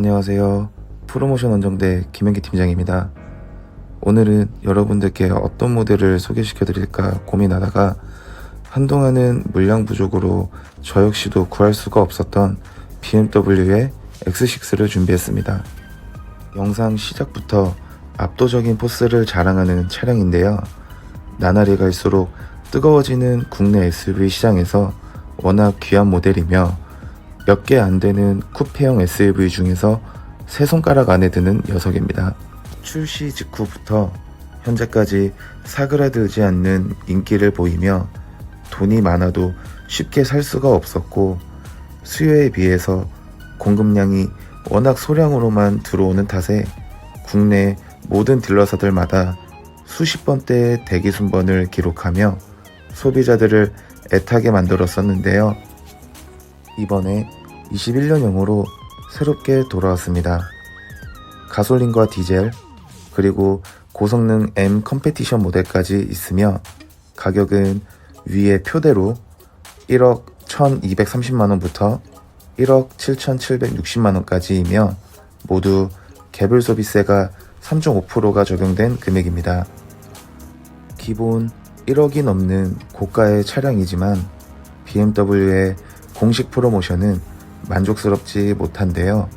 안녕하세요. 프로모션 원정대 김현기 팀장입니다. 오늘은 여러분들께 어떤 모델을 소개시켜 드릴까 고민하다가 한동안은 물량 부족으로 저 역시도 구할 수가 없었던 BMW의 X6를 준비했습니다. 영상 시작부터 압도적인 포스를 자랑하는 차량인데요. 나날이 갈수록 뜨거워지는 국내 SUV 시장에서 워낙 귀한 모델이며 몇 개 안 되는 쿠페형 SUV 중에서 세 손가락 안에 드는 녀석입니다. 출시 직후부터 현재까지 사그라들지 않는 인기를 보이며 돈이 많아도 쉽게 살 수가 없었고 수요에 비해서 공급량이 워낙 소량으로만 들어오는 탓에 국내 모든 딜러사들마다 수십 번대의 대기 순번을 기록하며 소비자들을 애타게 만들었었는데요. 이번에 21년형으로 새롭게 돌아왔습니다. 가솔린과 디젤, 그리고 고성능 M 컴페티션 모델까지 있으며 가격은 위의 표대로 1억 1230만원부터 1억 7760만원까지이며 모두 개별 소비세가 3.5%가 적용된 금액입니다. 기본 1억이 넘는 고가의 차량이지만 BMW의 공식 프로모션은 만족스럽지 못한데요.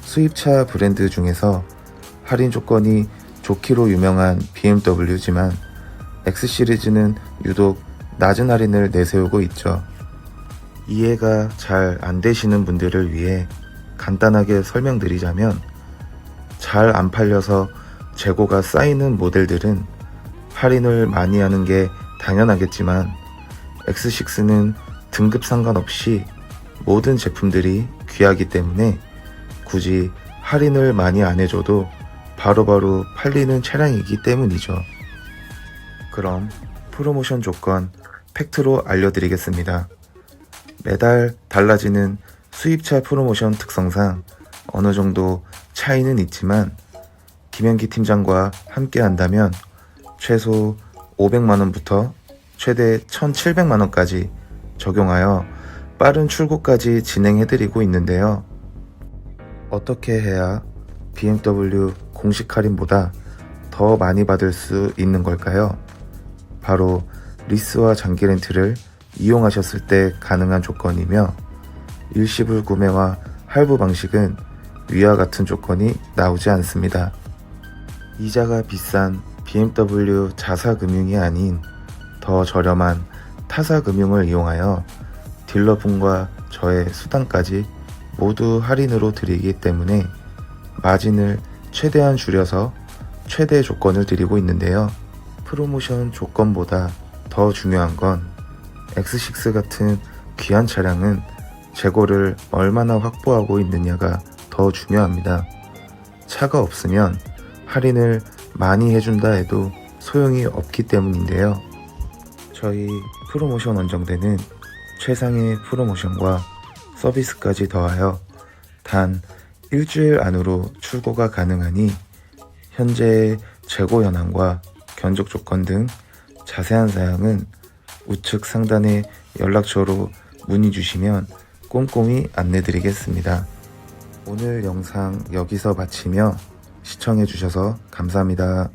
수입차 브랜드 중에서 할인 조건이 좋기로 유명한 BMW지만 X 시리즈는 유독 낮은 할인을 내세우고 있죠. 이해가 잘 안 되시는 분들을 위해 간단하게 설명드리자면 잘 안 팔려서 재고가 쌓이는 모델들은 할인을 많이 하는 게 당연하겠지만 X6는 등급 상관없이 모든 제품들이 귀하기 때문에 굳이 할인을 많이 안 해줘도 바로 바로 팔리는 차량이기 때문이죠. 그럼 프로모션 조건 팩트로 알려드리겠습니다. 매달 달라지는 수입차 프로모션 특성상 어느 정도 차이는 있지만 김현기 팀장과 함께 한다면 최소 500만원부터 최대 1700만원까지 적용하여 빠른 출고까지 진행해드리고 있는데요. 어떻게 해야 BMW 공식 할인보다 더 많이 받을 수 있는 걸까요? 바로 리스와 장기 렌트를 이용하셨을 때 가능한 조건이며 일시불 구매와 할부 방식은 위와 같은 조건이 나오지 않습니다. 이자가 비싼 BMW 자사금융이 아닌 더 저렴한 타사 금융을 이용하여 딜러분과 저의 수당까지 모두 할인으로 드리기 때문에 마진을 최대한 줄여서 최대 조건을 드리고 있는데요. 프로모션 조건보다 더 중요한 건 X6 같은 귀한 차량은 재고를 얼마나 확보하고 있느냐가 더 중요합니다. 차가 없으면 할인을 많이 해준다 해도 소용이 없기 때문인데요. 저희 프로모션 원정대는 최상의 프로모션과 서비스까지 더하여 단 일주일 안으로 출고가 가능하니 현재의 재고 현황과 견적 조건 등 자세한 사항은 우측 상단의 연락처로 문의 주시면 꼼꼼히 안내 드리겠습니다. 오늘 영상 여기서 마치며 시청해 주셔서 감사합니다.